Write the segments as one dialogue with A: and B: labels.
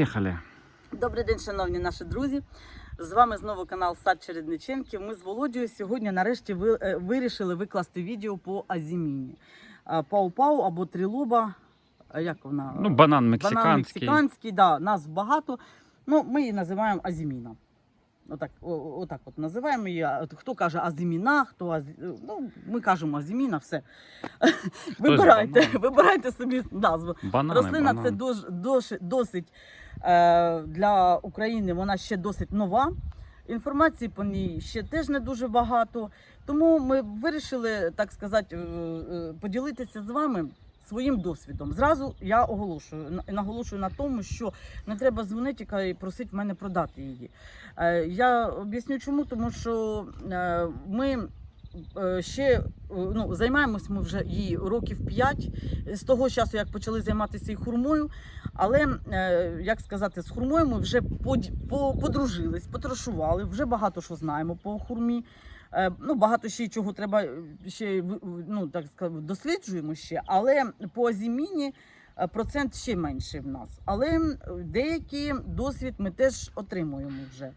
A: Поїхали.
B: Добрий день, шановні наші друзі. З вами знову канал Сад Чередниченків. Ми з Володією сьогодні нарешті е, вирішили викласти відео по азіміні. Пау-пау або трилоба. Як вона?
A: Ну, банан
B: Банан
A: мексиканський.
B: мексиканський, да, нас багато. Ну, ми її називаємо азіміна. Отак, отак от називаємо її. Хто каже азіміна, хто азі... ну, ми кажемо азіміна, все. Вибирайте, вибирайте собі назву.
A: Банани,
B: Рослина
A: банани.
B: це дож, дож, досить е, для України, вона ще досить нова. Інформації по ній ще теж не дуже багато. Тому ми вирішили, так сказати, е, е, поділитися з вами своїм досвідом. Зразу я оголошую наголошую на тому, що не треба дзвонити і просити мене продати її. Е, Я об'ясню чому, тому що е, ми. е, Ще ну, займаємось ми вже її років 5 з того часу, як почали займатися і хурмою. Але як сказати, з хурмою ми вже подружились, потрошували, вже багато що знаємо по хурмі. Е, Ну, багато ще чого треба е, ще ну, так сказати, досліджуємо ще, але по азіміні е, процент ще менший в нас. Але деякий досвід ми теж отримуємо вже.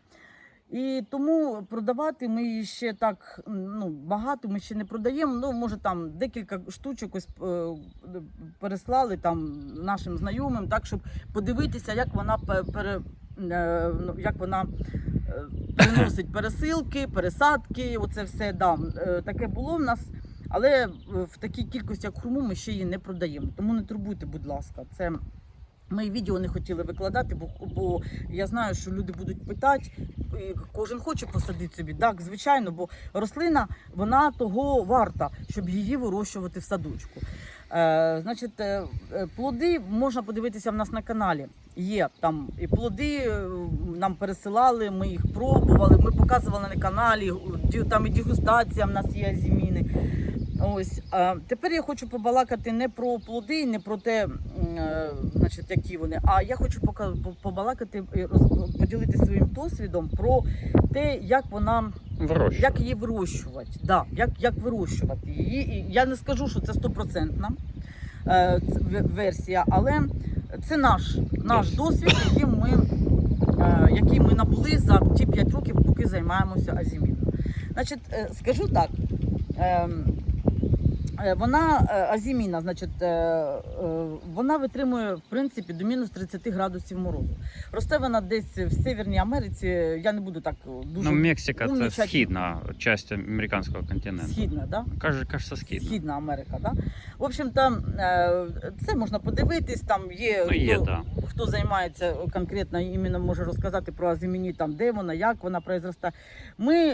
B: І тому продавати ми її ще так ну, багато ми ще не продаємо. Ну, може, там декілька штучок ось е, переслали там нашим знайомим, так, щоб подивитися, як вона пере, е, ну, як вона е, переносить пересилки, пересадки. Оце все да, таке було в нас. Але в такій кількості, як хурму, ми ще її не продаємо. Тому не турбуйте, будь ласка. Це ми відео не хотіли викладати, бо, бо я знаю, що люди будуть питати, кожен хоче посадити собі. Так, звичайно, бо рослина вона того варта, щоб її вирощувати в садочку. Е, значить, е, е, плоди можна подивитися в нас на каналі. Є там і плоди е, нам пересилали, ми їх пробували, ми показували на каналі, там і дегустація в нас є азіміни. Ось а тепер я хочу побалакати не про плоди, не про те, е, значить, які вони. А я хочу побалакати і роз- поділитися своїм досвідом про те, як вона
A: Вирощуємо.
B: як її вирощувати. Да, як, як вирощувати її. Я не скажу, що це стопроцентна е, версія, але це наш, наш досвід, яким ми, е, який ми набули за ті 5 років, поки займаємося азіміном. Значить, е, скажу так. Е, Вона е, азіміна, значить, е, вона витримує в принципі до мінус 30 градусів морозу. Росте вона десь в Северній Америці. Я не буду так дуже
A: Ну, Мексика це
B: умнічать.
A: східна частина американського континенту.
B: східна, да?
A: Каже, кажеться, східна.
B: Східна Америка, да? В общем, там це можна подивитись, там є,
A: Ну, є,
B: хто,
A: да.
B: хто займається конкретно іменно може розказати про азиміні, там де вона, як вона произростає. Ми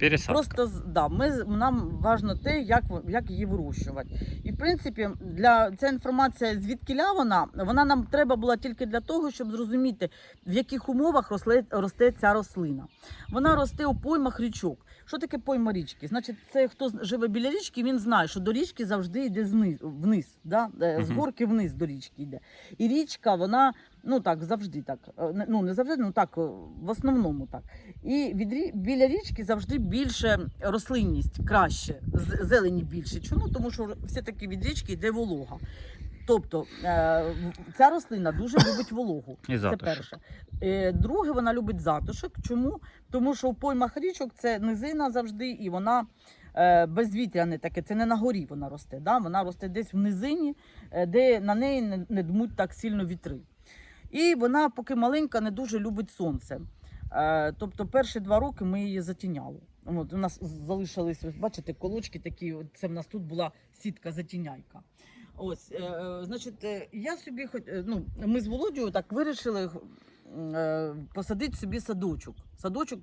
A: Пересадка.
B: просто да, ми, нам важно те, як, як її вирощувати. І в принципі, для ця інформація звідки вона, вона нам треба була тільки для того, щоб зрозуміти, в яких умовах росле, росте ця рослина. Вона росте у поймах річок. Що таке пойма річки? Значить, це хто живе біля річки, він знає, що до річки завжди йде зниз, вниз, да? Е, з горки вниз до річки йде. І річка, вона ну так завжди так. е, Ну не завжди, ну так, е, в основному так. І від біля річки завжди більше рослинність, краще, зелені більше. Чому? Тому що все-таки від річки йде волога. Тобто е, ця рослина дуже любить вологу.
A: І
B: Це
A: затишок.
B: перше. Друге, вона любить затишок. Чому? Тому що в поймах річок це низина завжди, і вона безвітряне таке. Це не на горі вона росте. Да? Вона росте десь в низині, де на неї не, не дмуть так сильно вітри. І вона, поки маленька, не дуже любить сонце. Е, Тобто перші два роки ми її затіняли. От, у нас залишились, бачите, колочки такі. Це в нас тут була сітка затіняйка. Ось, е, е, значить, я собі хоч, ну, ми з Володією так вирішили посадити собі садочок. Садочок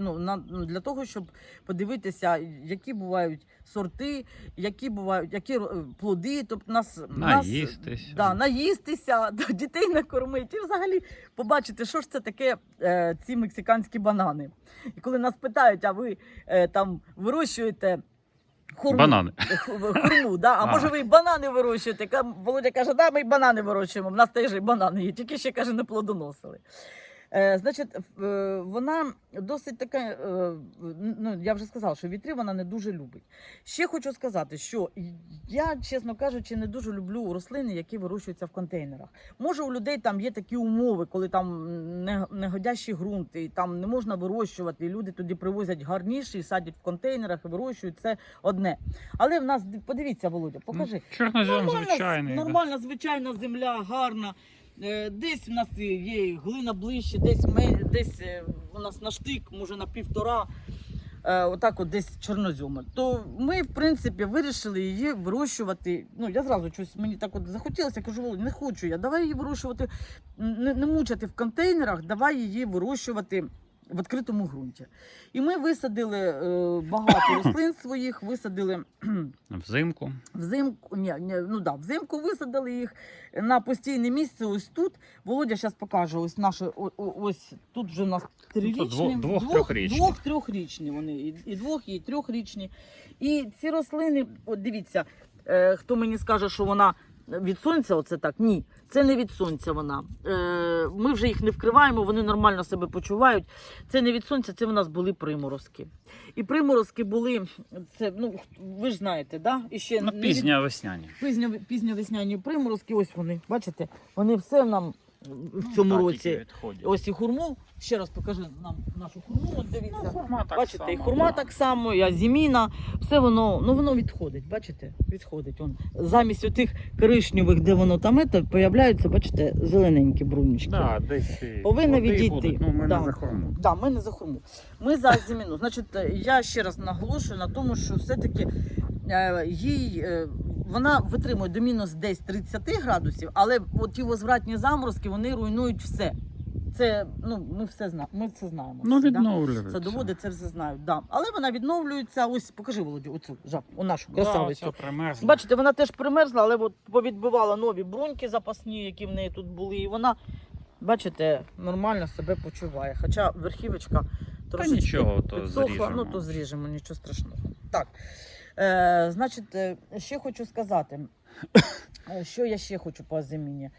B: ну, на, для того, щоб подивитися, які бувають сорти, які бувають, які е, плоди. Тобто нас, нас
A: Наїстися.
B: Да, наїстися, да, дітей накормити і взагалі побачити, що ж це таке е, ці мексиканські банани. І коли нас питають, а ви е, там вирощуєте хурму,
A: Банани.
B: хурму, да? а
A: А.
B: може ви і банани вирощуєте? Володя каже, да, ми і банани вирощуємо, в нас теж і банани є, тільки ще каже, не плодоносили. Е, значить, е, вона досить така, е, ну я вже сказала, що вітри вона не дуже любить. Ще хочу сказати, що я, чесно кажучи, не дуже люблю рослини, які вирощуються в контейнерах. Може, у людей там є такі умови, коли там не- негодящі ґрунти, і там не можна вирощувати, і люди туди привозять гарніші, і садять в контейнерах і вирощують це одне. Але в нас подивіться, Володя, покажи.
A: Ну, чорнозем звичайний.
B: нормальна, звичайна земля, гарна. Е, Десь в нас є глина ближче, десь десь е, у нас на штик, може на півтора. е, Отак, от десь чорнозьома. То ми, в принципі, вирішили її вирощувати. Ну, я зразу щось мені так от захотілося, кажу, Володь, не хочу я. Давай її вирощувати, не, не мучати в контейнерах, давай її вирощувати в відкритому ґрунті. І ми висадили е, багато рослин своїх, висадили
A: Взимку.
B: Взимку, ні, ні, ну да, взимку висадили їх на постійне місце. Ось тут. Володя зараз покаже. Ось наше, о- о- ось тут вже у нас трирічні,
A: Ну, двох-
B: двох,
A: трьохрічні.
B: двох трьохрічні вони, і, і двох, і трьохрічні. І ці рослини, от дивіться, е, хто мені скаже, що вона від сонця, оце так. Ні, це не від сонця вона. Е, ми вже їх не вкриваємо, вони нормально себе почувають. Це не від сонця, це в нас були приморозки. І приморозки були, це, ну, ви ж знаєте, да? І ще
A: Ну,
B: не від-
A: пізня весняні.
B: пізньо, пізньовесняні приморозки, ось вони, бачите, вони все нам в цьому
A: Ну, так,
B: році.
A: відходять.
B: Ось і хурму. Ще раз покажи нам нашу хурму. От дивіться.
A: Ну, хурма так
B: бачите,
A: само,
B: і хурма
A: да.
B: так само, і азіміна. Все воно, ну воно відходить, бачите? Відходить. Он. Замість отих коричневих, де воно там це, появляються, бачите, зелененькі брунічки.
A: Да, десь і
B: Повинна відійти.
A: Ну, ми
B: Да.
A: не за хурму.
B: Да, ми не за хурму. Ми за азіміну. Значить, е, я ще раз наголошую на тому, що все-таки е, їй. е, Вона витримує до мінус десь 30 градусів, але от ті возвратні заморозки вони руйнують все. Це ну ми все знаємо. Ми це знаємо.
A: Ну,
B: да?
A: відновлюється.
B: Садоводи це все знають. Да. Але вона відновлюється. Ось покажи Володю, оцю жаб, у нашу
A: Да,
B: красавицю.
A: примерзло.
B: Бачите, вона теж примерзла, але от повідбивала нові бруньки запасні, які в неї тут були. І вона, бачите, нормально себе почуває. Хоча верхівочка трошечки
A: нічого, то
B: підсохла,
A: зріжемо.
B: ну то зріжемо, нічого страшного. Так. Е, значить, е, ще хочу сказати, е, що я ще хочу по зиміні.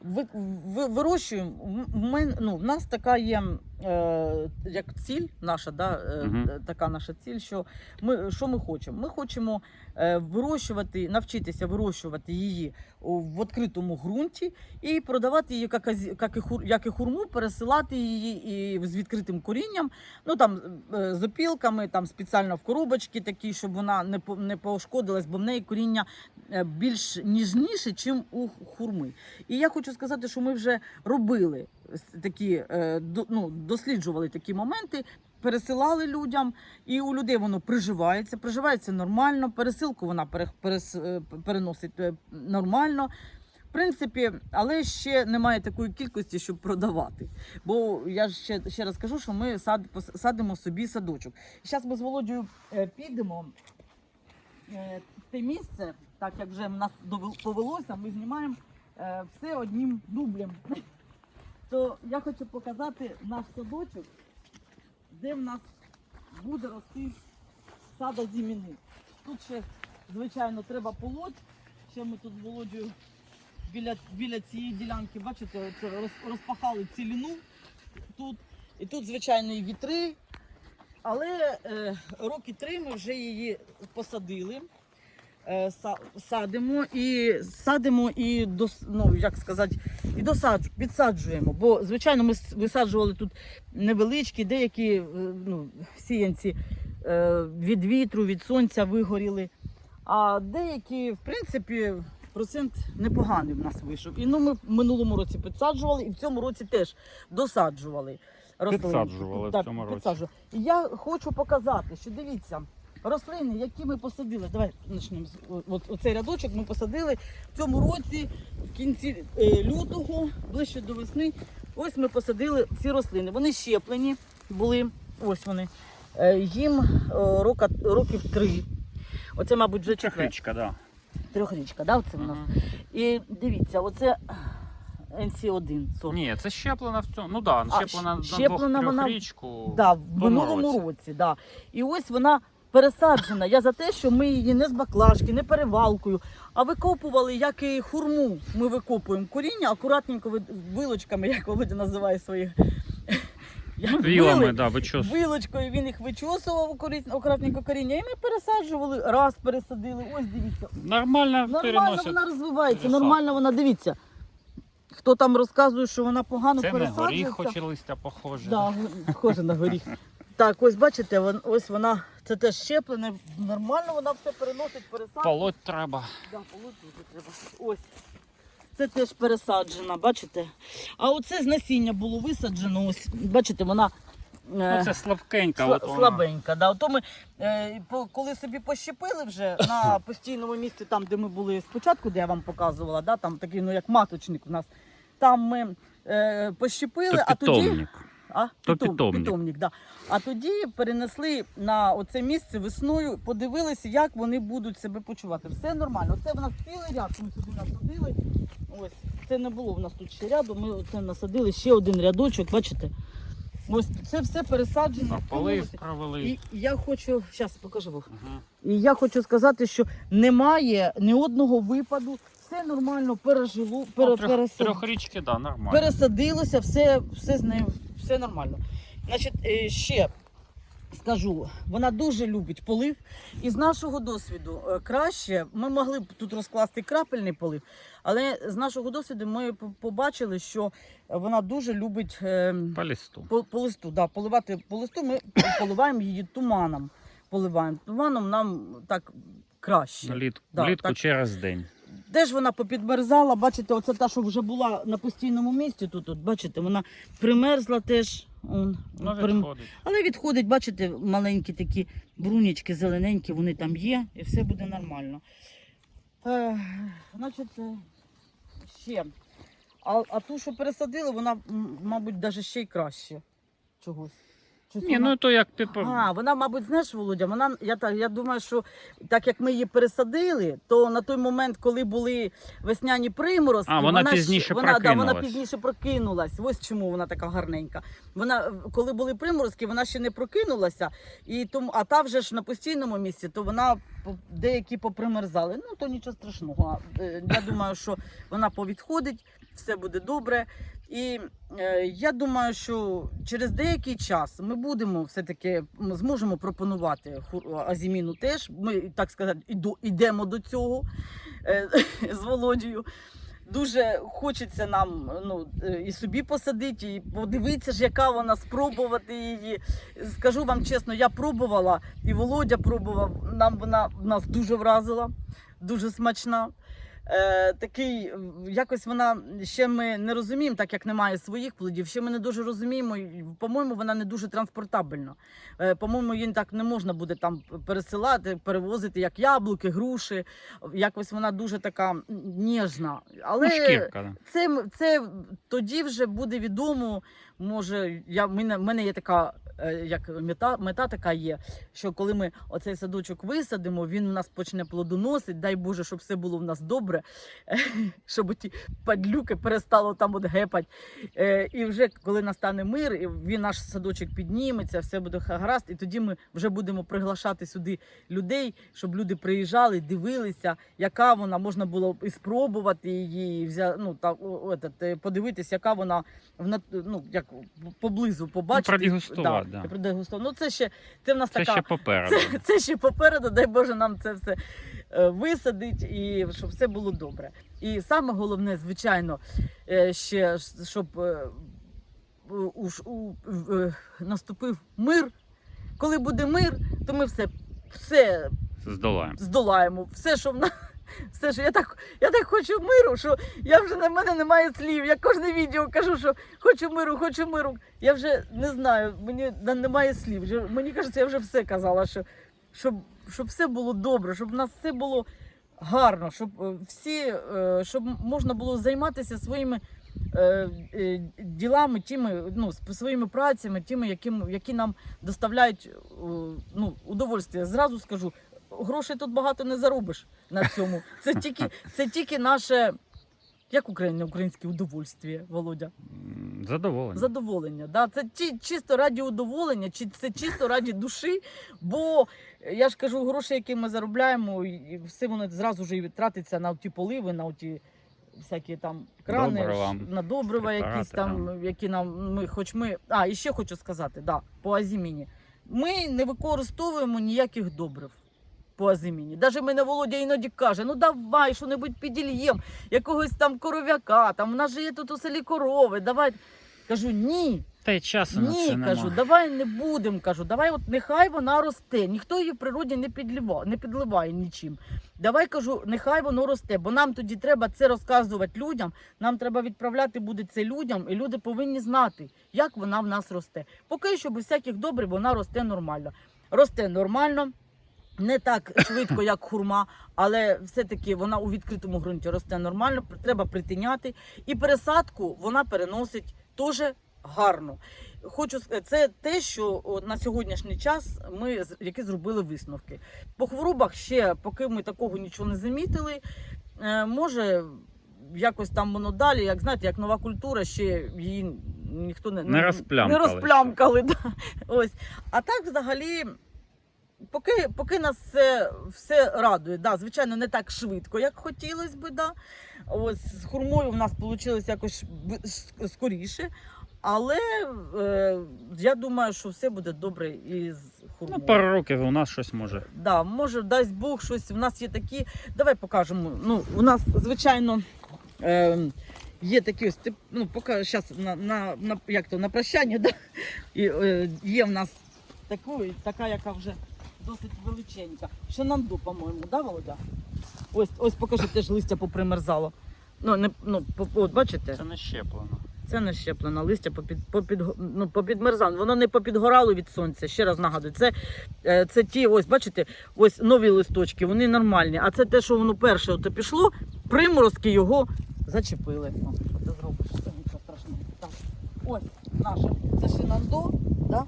B: Ви, ви, вирощуємо, в, ну, в нас така є як ціль наша, да, е,
A: Мгм.
B: така наша ціль, що ми, що ми хочемо? Ми хочемо е, вирощувати, навчитися вирощувати її в відкритому ґрунті і продавати її як, як, і, хур, як і хурму, пересилати її і з відкритим корінням, ну там е, з опілками, там спеціально в коробочки такі, щоб вона не, не пошкодилась, бо в неї коріння е, більш ніжніше, ніж у хурми. І я хочу сказати, що ми вже робили такі, е, ну, досліджували такі моменти. Пересилали людям, і у людей воно приживається, приживається нормально. Пересилку вона пере- перес, е, переносить е, нормально. В принципі, але ще немає такої кількості, щоб продавати. Бо я ж ще, ще раз кажу, що ми сад, садимо собі садочок. Зараз ми з Володією підемо те місце, так як вже в нас повелося, ми знімаємо все одним дублем. То я хочу показати наш садочок, де в нас буде рости сада зіміни. Тут ще, звичайно, треба полоть. Ще ми тут з Володією біля, біля цієї ділянки, бачите, розпахали ціліну тут. І тут, звичайно, і вітри. Але е, роки три ми вже її посадили. Е, са- садимо і садимо і дос, ну, як сказати, і досаджу, підсаджуємо. Бо, звичайно, ми висаджували тут невеличкі, деякі е, ну, сіянці е, від вітру, від сонця вигоріли. А деякі, в принципі, процент непоганий в нас вийшов. І ну, ми в минулому році підсаджували, і в цьому році теж досаджували. рослинки.
A: Підсаджували в цьому році.
B: підсаджували. І я хочу показати, що дивіться, рослини, які ми посадили. Давай почнемо з от, оцей рядочок. Ми посадили в цьому році, в кінці е, лютого, ближче до весни. Ось ми посадили ці рослини. Вони щеплені були. Ось вони. Е, їм е, рока, років три. Оце, мабуть, вже четвер.
A: Чахричка, да.
B: Трьохрічка, да, оце в нас.
A: Мгм.
B: І дивіться, оце NC1 сорт.
A: Ні, це щеплена в цьому. Ну так, да,
B: А,
A: щеплена на
B: щеплена вона-
A: двохрічку.
B: Да, в минулому
A: році.
B: році. да. І ось вона пересаджена. Я за те, що ми її не з баклажки, не перевалкою, а викопували, як і хурму. Ми викопуємо коріння, акуратненько вилочками, як Володя називає своїх
A: Вілами, да, вичос.
B: вилочкою він їх вичосував акуратненько коріння, і ми пересаджували, раз пересадили. Ось дивіться.
A: Нормально,
B: Нормально вона розвивається,
A: пересадку.
B: нормально вона дивіться. Хто там розказує, що вона погано
A: Це
B: пересаджується.
A: горіх, хоч листя похоже.
B: Да, схоже на горіх. Так, ось бачите, вон- ось вона, це теж щеплене, нормально вона все переносить, пересаджує.
A: Полоть треба.
B: Да, полоть дуже треба. Ось. Це теж пересаджена, бачите? А оце з насіння було висаджено. Ось, бачите, вона. е,
A: Ну, це слабкенька.
B: Сла-
A: от вона.
B: слабенька. Да. Ото ми, е, по- коли собі пощепили вже на постійному місці, там, де ми були спочатку, де я вам показувала, да, там такий, ну як маточник у нас, там ми е, пощепили, а тоді. А,
A: То
B: питом-
A: питомник.
B: питомник, да. А тоді перенесли на оце місце весною, подивилися, як вони будуть себе почувати. Все нормально. Це в нас цілий ряд. Ми сюди насадили. Ось це не було в нас тут ще ряду. Ми оце насадили ще один рядочок. Бачите? Ось це все пересаджено.
A: Полив провели.
B: І я хочу, зараз покажу.
A: Ага.
B: І я хочу сказати, що немає ні одного випаду, все нормально пережило, пере,
A: Ну, трьох,
B: пересад-
A: трьохрічки, да, нормально.
B: пересадилося, все, все з нею, все нормально. Значить, е, ще скажу, вона дуже любить полив. І з нашого досвіду е, краще, ми могли б тут розкласти крапельний полив, але з нашого досвіду ми побачили, що вона дуже любить. е,
A: По листу.
B: по, по листу, да, поливати по листу, ми поливаємо її туманом. Поливаємо. Туманом нам так краще.
A: Влітку,
B: Да,
A: через день.
B: Де ж вона попідмерзала, бачите, оце та, що вже була на постійному місці тут, от, бачите, вона примерзла теж. Он, прим-
A: відходить.
B: Але відходить, бачите, маленькі такі брунічки, зелененькі, вони там є, і все буде нормально. Е, значить, е, ще. А, а ту, що пересадили, вона, мабуть, навіть ще й краще чогось. Щось
A: Ні,
B: вона-
A: ну то як типу.
B: а, вона, мабуть, знаєш, Володя, вона, я, так, я думаю, що так як ми її пересадили, то на той момент, коли були весняні приморозки,
A: А, вона
B: ще-
A: пізніше
B: вона, да, вона
A: прокинулась.
B: пізніше прокинулась. Ось чому вона така гарненька. Вона, е, коли були приморозки, вона ще не прокинулася, і тому, а та вже ж на постійному місці, то вона по- деякі попримерзали. Ну, то нічого страшного. Е, Я думаю, що вона повідходить, все буде добре. І е, я думаю, що через деякий час ми будемо все-таки зможемо пропонувати азіміну теж. Ми, так сказати, іду, йдемо до цього е, з Володією. Дуже хочеться нам ну, е, і собі посадити, і подивитися ж, яка вона, спробувати її. Скажу вам чесно, я пробувала, і Володя пробував. Нам вона нас дуже вразила, дуже смачна. Е, такий, якось вона ще ми не розуміємо, так як немає своїх плодів. Ще ми не дуже розуміємо. По-моєму, вона не дуже транспортабельна. Е, по-моєму, її так не можна буде там пересилати, перевозити, як яблуки, груші. Якось вона дуже така ніжна. Але
A: шкірка. да.
B: це, це тоді вже буде відомо. Може, я в мене, в мене є така як мета, мета така є, що коли ми оцей садочок висадимо, він у нас почне плодоносити. Дай Боже, щоб все було в нас добре, щоб ті падлюки перестало там от гепать. Е, І вже коли настане мир, він наш садочок підніметься, все буде гаразд, і тоді ми вже будемо приглашати сюди людей, щоб люди приїжджали, дивилися, яка вона можна було і спробувати її, і взя, ну, так, о, о, этот, е, подивитись, яка вона ну, як поблизу побачити.
A: продегустувати, да.
B: і продегустувати. Ну, це ще це в нас
A: Це
B: така.
A: ще попереду.
B: Це, це ще попереду, дай Боже, нам це все е, висадить і щоб все було добре. І саме головне, звичайно, е, ще щоб е, у, у, наступив мир. Коли буде мир, то ми все, все
A: Здолаємо.
B: здолаємо. Все, що в нас. Все, що я так, я так хочу миру, що я вже на мене немає слів. Я кожне відео кажу, що хочу миру, хочу миру. Я вже не знаю, мені немає слів. Мені кажеться, я вже все казала, що щоб, щоб все було добре, щоб в нас все було гарно, щоб е, всі, е, щоб можна було займатися своїми е, ділами, тими, ну, своїми працями, тими, які, які нам доставляють ну, удовольствие. Зразу скажу, грошей тут багато не заробиш на цьому. Це тільки, це тільки наше. Як Україна, українське удовольствие, Володя?
A: Задоволення.
B: Задоволення. Да? Це ті, чисто раді удоволення, чи це чисто раді душі. Бо я ж кажу, гроші, які ми заробляємо, і все воно зразу ж і тратиться на ті поливи, на ті всякі там крани,
A: Добрива,
B: на добрива якісь там, які нам ми, хоч ми. А, і ще хочу сказати, да, по азіміні. Ми не використовуємо ніяких добрив. По азиміні. Даже мене Володя іноді каже: ну давай що-небудь підільєм, якогось там коров'яка, там в нас же є тут у селі корови. Давай. Кажу, ні,
A: Та й часу на
B: ні,
A: це
B: кажу,
A: нема.
B: давай не будемо. Кажу, давай, от нехай вона росте. Ніхто її в природі не підлива, не підливає нічим. Давай кажу, нехай воно росте, бо нам тоді треба це розказувати людям. Нам треба відправляти буде це людям, і люди повинні знати, як вона в нас росте. Поки що без всяких добрив вона росте нормально. Росте нормально. Не так швидко, як хурма, але все-таки вона у відкритому ґрунті росте нормально, треба притиняти. І пересадку вона переносить теж гарно. Хочу сказати, це те, що на сьогоднішній час ми які зробили висновки. По хворобах ще поки ми такого нічого не замітили. Е, може, якось там воно далі, як знаєте, як нова культура, ще її ніхто не,
A: Не розплямкали
B: Не розплямкали да. Ось. А так взагалі. Поки, поки нас все, все радує, да, звичайно, не так швидко, як хотілося б. Да. Ось з хурмою в нас вийшло якось скоріше. Але е, я думаю, що все буде добре і з хурмою.
A: Ну, пару років у нас щось може.
B: Да, може, дасть Бог щось. У нас є такі. Давай покажемо. Ну, у нас, звичайно, е, є такі ось. тип- Ну, поки зараз на, на, на, як то, на прощання, да? І, е, є в нас таку, така, яка вже досить величенька. Шенанду, по-моєму, да, Володя? Ось, ось покажи, теж листя попримерзало. Ну, не, ну, по- от, бачите?
A: Це не щеплено.
B: Це не щеплено, листя попід, попід, ну, попідмерзало. Воно не попідгорало від сонця. Ще раз нагадую. Це, е, це ті, ось бачите, ось нові листочки, вони нормальні. А це те, що воно перше ото пішло, приморозки його зачепили. О, що ти зробиш? Це нічого страшного. Так. Ось наша. Це шинандо, да?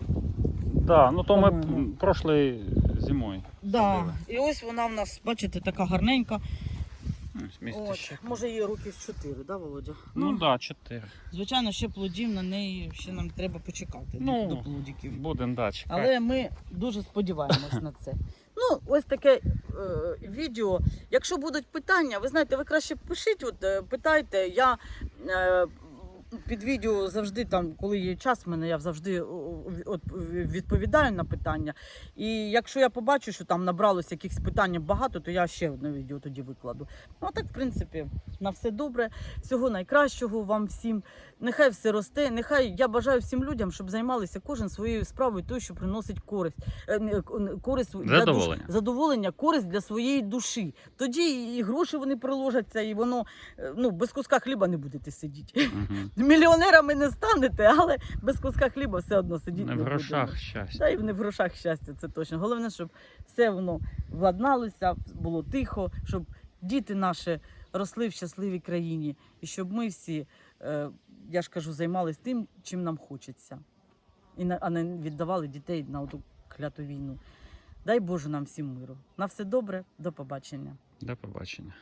A: Да, ну то ми
B: По-моєму.
A: м, прошлої зимою.
B: Да. І ось вона в нас, бачите, така гарненька. От,
A: ще.
B: може її років 4, да, Володя?
A: Ну так, да, чотири.
B: Звичайно, ще плодів на неї ще нам треба почекати
A: Ну,
B: до плодиків.
A: Будемо да, чекати.
B: Але ми дуже сподіваємось на це. Ну, ось таке е, відео. Якщо будуть питання, ви знаєте, ви краще пишіть, от, е, питайте. Я е, під відео завжди там, коли є час, в мене я завжди відповідаю на питання. І якщо я побачу, що там набралося якихось питань багато, то я ще одне відео тоді викладу. Ну, а так, в принципі, на все добре. Всього найкращого вам всім. Нехай все росте. Нехай я бажаю всім людям, щоб займалися кожен своєю справою, той, що приносить користь. Е, не, користь для
A: Задоволення.
B: душ- задоволення, користь для своєї душі. Тоді і гроші вони приложаться, і воно е, ну без куска хліба не будете сидіти.
A: Мгм.
B: Мільйонерами не станете, але без куска хліба все одно сидіти
A: Не в
B: будемо.
A: грошах щастя.
B: Та й не в грошах щастя, це точно. Головне, щоб все воно владналося, було тихо, щоб діти наші росли в щасливій країні, і щоб ми всі, е, я ж кажу, займалися тим, чим нам хочеться, і а не віддавали дітей на ту кляту війну. Дай Боже нам всім миру. На все добре, до побачення.
A: До побачення.